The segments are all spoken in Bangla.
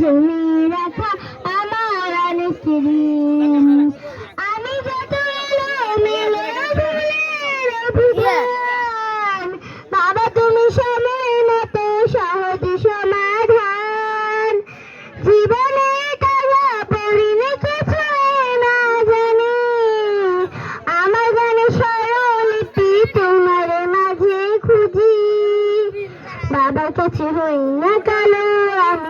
জমিয়ে রাখা আমার অনেক আমি যত বাবা তুমি সময় মতো সহজ সমাধান। জীবনে কাজা পড়িনি কিছু না জানি। আমার গানে স্বরলিপি তোমার মাঝে খুঁজি। বাবার কাছে হই না কালো আমি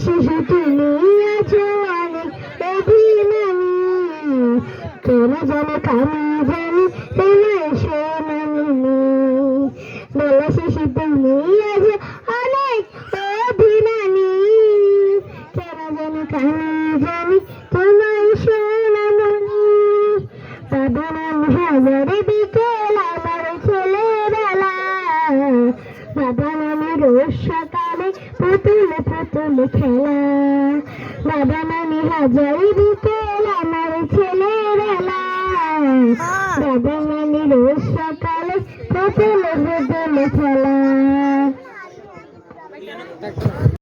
শিশু তুমি আছো অনেক অভিমানী কেন জানো কামি জানি তোমার সোনামণি বেলা শিশু তুমি আছো অনেক অভিমানী কেন জানো কামি জানি তোমার সোনামণি বাবা নাম হাজারে বিকেল আমার ছেলেবেলা বাবা নামে রোজ সকালে পুতুল পুতুল খেলা। বাবা নামে হাজারি বিকেল আমার নামে রোজ সকালে পুতুল পুতুল খেলা।